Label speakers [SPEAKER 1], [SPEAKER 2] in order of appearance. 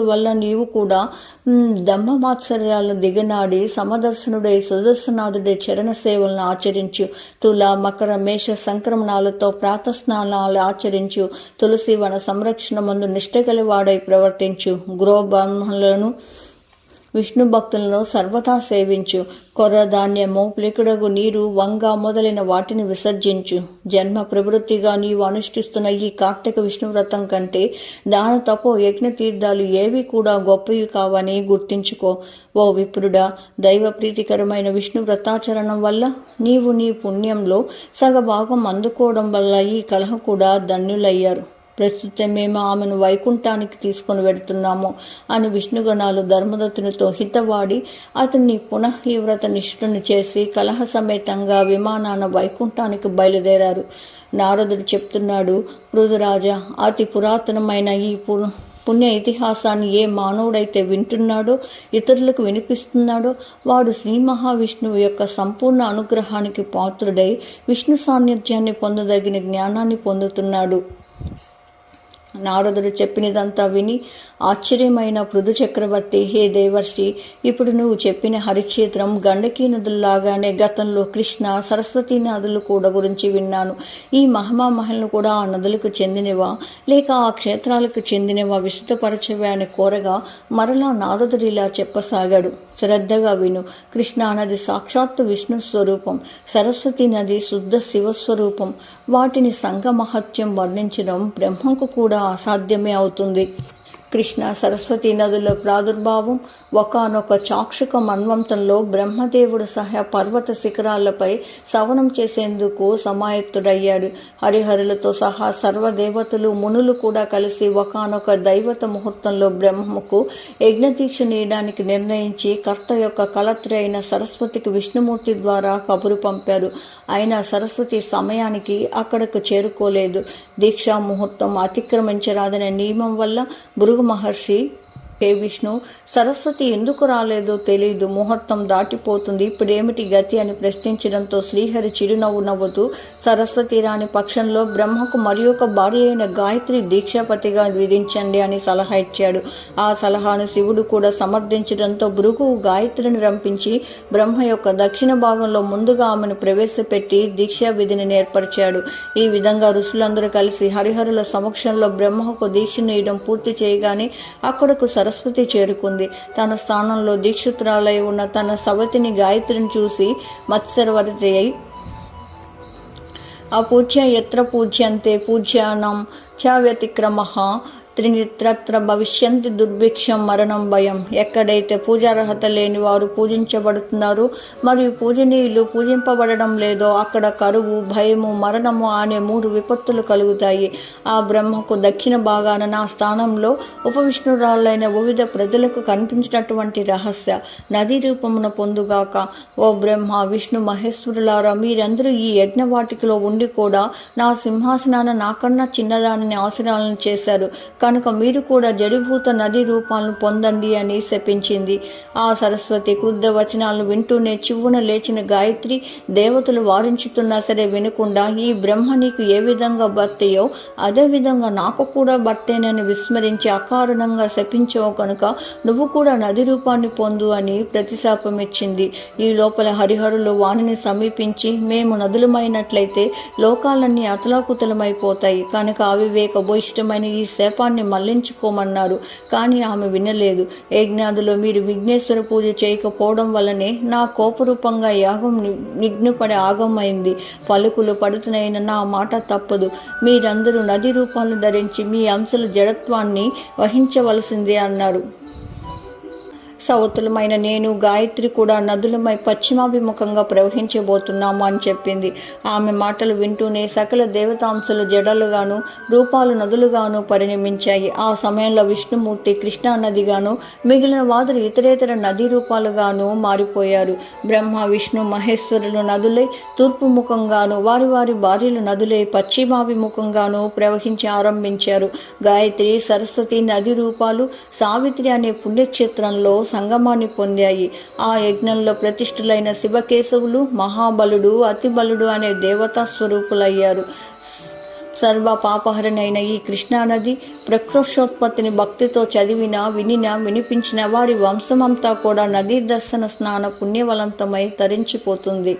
[SPEAKER 1] వల్ల నీవు కూడా దంభమాత్సర్యాలను దిగనాడి సమదర్శనుడై సుదర్శనాథుడే చరణ సేవలను ఆచరించు. తుల మకర మేష సంక్రమణాలతో ప్రాతస్నానాలు ఆచరించు. తులసి వన సంరక్షణ మందు నిష్టగలివాడై ప్రవర్తించు. గృహ బ్రాహ్మణులను విష్ణు భక్తులను సర్వదా సేవించు. కొర్ర ధాన్యము ప్లికుడగు నీరు వంగ మొదలైన వాటిని విసర్జించు. జన్మ ప్రవృత్తిగా నీవు అనుష్ఠిస్తున్న ఈ కార్తీక విష్ణువ్రతం కంటే దాన తపో యజ్ఞ తీర్థాలు ఏవి కూడా గొప్పవి కావని గుర్తించుకో. ఓ విప్రుడా దైవ ప్రీతికరమైన విష్ణు వ్రతాచరణం వల్ల నీవు నీ పుణ్యంలో సగభాగం అందుకోవడం వల్ల ఈ కలహ కూడా ధన్యులయ్యారు. ప్రస్తుతం మేము ఆమెను వైకుంఠానికి తీసుకొని వెడుతున్నాము అని విష్ణుగణాలు ధర్మదత్తునితో హితవాడి అతన్ని పునః తీవ్రత నిష్ఠుని చేసి కలహ సమేతంగా విమానాన వైకుంఠానికి బయలుదేరారు. నారదుడు చెప్తున్నాడు మృదురాజా అతి పురాతనమైన ఈ పు పుణ్య ఇతిహాసాన్ని ఏ మానవుడైతే వింటున్నాడో ఇతరులకు వినిపిస్తున్నాడో వాడు శ్రీ మహావిష్ణువు యొక్క సంపూర్ణ అనుగ్రహానికి పాత్రుడై విష్ణు సాన్నిధ్యాన్ని పొందదగిన జ్ఞానాన్ని పొందుతున్నాడు. నారదుడు చెప్పినదంతా విని ఆశ్చర్యమైన పృథు చక్రవర్తి హే దేవర్షి ఇప్పుడు నువ్వు చెప్పిన హరిక్షేత్రం గండకీ నదుల్లాగానే గతంలో కృష్ణ సరస్వతీ నదులు కూడా గురించి విన్నాను. ఈ మహమా మహల్ను కూడా ఆ నదులకు చెందినవా? లేక ఆ క్షేత్రాలకు చెందినవా? విశుద్ధపరచవే? అని కోరగా మరలా నారదుడు ఇలా చెప్పసాగాడు. శ్రద్ధగా విను. కృష్ణా నది సాక్షాత్తు విష్ణు స్వరూపం. సరస్వతి నది శుద్ధ శివస్వరూపం వాటిని సంఘ మహత్యం వర్ణించడం బ్రహ్మంకు కూడా అసాధ్యమే అవుతుంది. కృష్ణ సరస్వతి నదుల ప్రాదుర్భావం ఒకనొక చాక్షుక మన్వంతంలో బ్రహ్మదేవుడు సహా పర్వత శిఖరాలపై సవనం చేసేందుకు సమాయత్తుడయ్యాడు హరిహరులతో సహా సర్వదేవతలు మునులు కూడా కలిసి ఒకనొక దైవత ముహూర్తంలో బ్రహ్మకు యజ్ఞదీక్ష నీయడానికి నిర్ణయించి కర్త యొక్క కలత్రి అయిన సరస్వతికి విష్ణుమూర్తి ద్వారా కబురు పంపారు. అయినా సరస్వతి సమయానికి అక్కడకు చేరుకోలేదు. దీక్షా ముహూర్తం అతిక్రమించరాదనే నియమం వల్ల భృగు મહર્ષિ హే విష్ణు సరస్వతి ఎందుకు రాలేదో తెలియదు ముహూర్తం దాటిపోతుంది. ఇప్పుడేమిటి గతి అని ప్రశ్నించడంతో శ్రీహరి చిరునవ్వు నవ్వుతూ సరస్వతి రాని పక్షంలో బ్రహ్మకు మరి ఒక భార్య అయిన గాయత్రి దీక్షాపతిగా విధించండి అని సలహా ఇచ్చాడు. ఆ సలహాను శివుడు కూడా సమర్థించడంతో భృగు గాయత్రిని రంపించి బ్రహ్మ యొక్క దక్షిణ భాగంలో ముందుగా ఆమెను ప్రవేశపెట్టి దీక్షా విధిని నేర్పరిచాడు. ఈ విధంగా ఋషులందరూ కలిసి హరిహరుల సమక్షంలో బ్రహ్మకు దీక్షను ఇవ్వడం పూర్తి చేయగానే అక్కడకు సరస్వతి చేరుకుంది. తన స్థానంలో దీక్షితురాలై ఉన్న తన సవతిని గాయత్రిని చూసి మత్సరవరతి అయి ఆ పూజ్య ఎత్ర పూజ్యంతే పూజ్యానం చ వ్యతిక్రమ త్రినిత్రత్ర భవిష్యంతి దుర్భిక్షం మరణం భయం. ఎక్కడైతే పూజార్హత లేని వారు పూజించబడుతున్నారు మరియు పూజనీయులు పూజింపబడడం లేదో అక్కడ కరువు భయము మరణము అనే మూడు విపత్తులు కలుగుతాయి. ఆ బ్రహ్మకు దక్షిణ భాగాన నా స్థానంలో ఉపవిష్ణురాలైన వివిధ ప్రజలకు కనిపించినటువంటి రహస్య నదీ రూపమున పొందుగాక ఓ బ్రహ్మ విష్ణు మహేశ్వరులారా మీరందరూ ఈ యజ్ఞవాటికలో ఉండి కూడా నా సింహాసనాన నాకన్నా చిన్నదానిని ఆసనాలను చేశారు. కనుక మీరు కూడా జడిభూత నది రూపాలను పొందండి అని శపించింది. ఆ సరస్వతి క్రుద్ధ వచనాలను వింటూనే చివ్వున లేచిన గాయత్రి దేవతలు వారించుతున్నా సరే వినకుండా ఈ బ్రహ్మ నీకు ఏ విధంగా భర్తయో అదేవిధంగా నాకు కూడా భర్తేనని విస్మరించి అకారణంగా శపించావు కనుక నువ్వు కూడా నది రూపాన్ని పొందు అని ప్రతిశాపం ఇచ్చింది. ఈ లోపల హరిహరులు వాణిని సమీపించి మేము నదులమైనట్లయితే లోకాలన్నీ అతలాకుతలమైపోతాయి. కనుక అవివేక బోయిష్టమైన ఈ శాపాన్ని మళ్ళించుకోమన్నారు కానీ ఆమె వినలేదు. యజ్ఞాదిలో మీరు విఘ్నేశ్వర పూజ చేయకపోవడం వల్లనే నా కోపరూపంగా యాగం ని- ఆగమైంది. పలుకులు పడుతున్నైన నా మాట తప్పదు. మీరందరూ నది రూపాలను ధరించి మీ అంశల జడత్వాన్ని వహించవలసిందే అన్నారు. సవతులమైన నేను గాయత్రి కూడా నదులమై పశ్చిమాభిముఖంగా ప్రవహించబోతున్నాము అని చెప్పింది. ఆమె మాటలు వింటూనే సకల దేవతాంశలు జడలుగాను రూపాలు నదులుగాను పరిణమించాయి. ఆ సమయంలో విష్ణుమూర్తి కృష్ణా నదిగాను మిగిలిన వాదులు ఇతరేతర నదీ రూపాలుగాను మారిపోయారు. బ్రహ్మ విష్ణు మహేశ్వరులు నదులై తూర్పు ముఖంగాను వారి వారి భార్యలు నదులై పశ్చిమాభిముఖంగాను ప్రవహించి ఆరంభించారు. గాయత్రి సరస్వతి నది రూపాలు సావిత్రి అనే పుణ్యక్షేత్రంలో సంగమాన్ని పొందాయి. ఆ యజ్ఞంలో ప్రతిష్ఠులైన శివకేశవులు మహాబలుడు అతిబలుడు అనే దేవతా స్వరూపులయ్యారు. సర్వ పాపహరణైన ఈ కృష్ణానది ప్రకృష్టోత్పత్తిని భక్తితో చదివిన వినిన వినిపించిన వారి వంశమంతా కూడా నదీ దర్శన స్నాన పుణ్యవలంతమై తరించిపోతుంది.